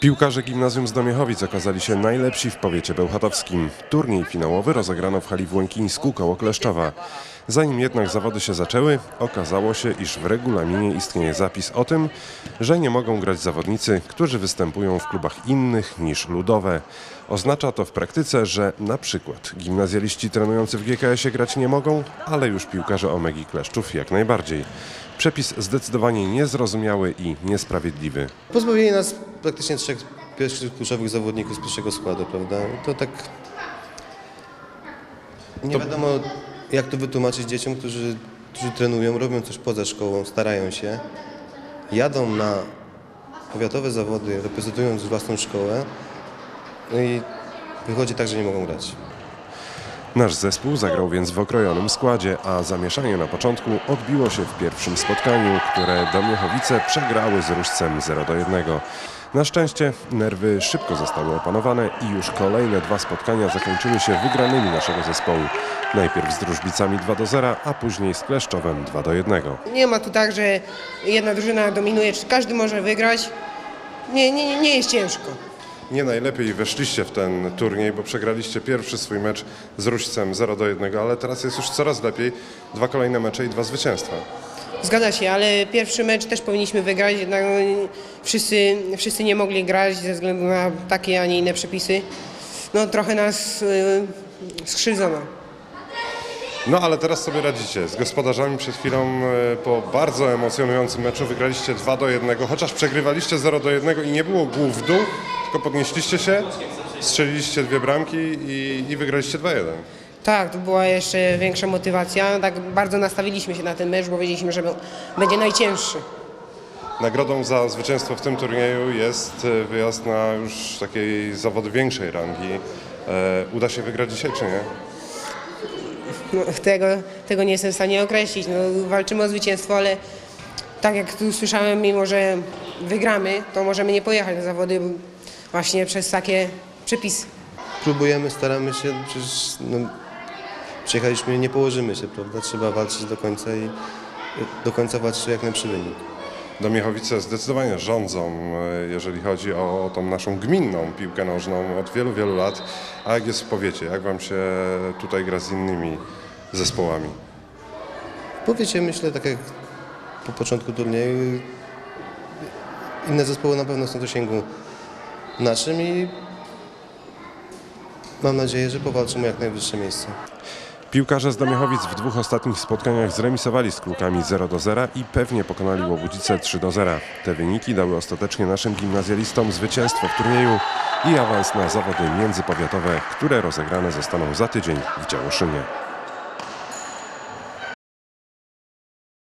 Piłkarze gimnazjum z Domiechowic okazali się najlepsi w powiecie bełchatowskim. Turniej finałowy rozegrano w hali w Łękińsku koło Kleszczowa. Zanim jednak zawody się zaczęły, okazało się, iż w regulaminie istnieje zapis o tym, że nie mogą grać zawodnicy, którzy występują w klubach innych niż ludowe. Oznacza to w praktyce, że na przykład gimnazjaliści trenujący w GKS-ie grać nie mogą, ale już piłkarze Omegi Kleszczów jak najbardziej. Przepis zdecydowanie niezrozumiały i niesprawiedliwy. Pozbawili nas praktycznie trzech pierwszych kluczowych zawodników z pierwszego składu, prawda? To tak nie wiadomo jak to wytłumaczyć dzieciom, którzy, którzy trenują, robią coś poza szkołą, starają się, jadą na powiatowe zawody, reprezentując własną szkołę no i wychodzi tak, że nie mogą grać. Nasz zespół zagrał więc w okrojonym składzie, a zamieszanie na początku odbiło się w pierwszym spotkaniu, które Domiechowice przegrały z Różcem 0 do 1. Na szczęście nerwy szybko zostały opanowane i już kolejne dwa spotkania zakończyły się wygranymi naszego zespołu. Najpierw z Drużbicami 2 do 0, a później z Kleszczowem 2 do 1. Nie ma tu tak, że jedna drużyna dominuje, czy każdy może wygrać. Nie, nie, nie jest ciężko. Nie najlepiej weszliście w ten turniej, bo przegraliście pierwszy swój mecz z Różcem 0 do 1, ale teraz jest już coraz lepiej. Dwa kolejne mecze i dwa zwycięstwa. Zgadza się, ale pierwszy mecz też powinniśmy wygrać, jednak no, wszyscy, wszyscy nie mogli grać ze względu na takie, a nie inne przepisy. No trochę nas y, skrzywdzono. No ale teraz sobie radzicie. Z gospodarzami przed chwilą e, po bardzo emocjonującym meczu wygraliście 2 do 1, chociaż przegrywaliście 0 do 1 i nie było głów w dół, tylko podnieśliście się, strzeliliście dwie bramki i, i wygraliście 2-1. Tak, to była jeszcze większa motywacja. Tak bardzo nastawiliśmy się na ten mecz, bo wiedzieliśmy, że będzie najcięższy. Nagrodą za zwycięstwo w tym turnieju jest e, wyjazd na już takiej zawody większej rangi. E, uda się wygrać dzisiaj czy nie? No, tego, tego nie jestem w stanie określić. No, walczymy o zwycięstwo, ale tak jak tu słyszałem, mimo że wygramy, to możemy nie pojechać na zawody właśnie przez takie przepisy. Próbujemy, staramy się, przecież no, przyjechaliśmy, nie położymy się, prawda? Trzeba walczyć do końca i do końca walczyć o jak najlepszy wynik. Domiechowice zdecydowanie rządzą, e, jeżeli chodzi o, tą naszą gminną piłkę nożną od wielu, wielu lat. A jak jest w powiecie? Jak wam się tutaj gra z innymi zespołami? Powiecie, myślę, tak jak po początku turnieju, inne zespoły na pewno są w zasięgu naszym i mam nadzieję, że powalczymy jak najwyższe miejsce. Piłkarze z Domiechowic w dwóch ostatnich spotkaniach zremisowali z Krukami 0 do 0 i pewnie pokonali Łobudzice 3 do 0. Te wyniki dały ostatecznie naszym gimnazjalistom zwycięstwo w turnieju i awans na zawody międzypowiatowe, które rozegrane zostaną za tydzień w Działoszynie.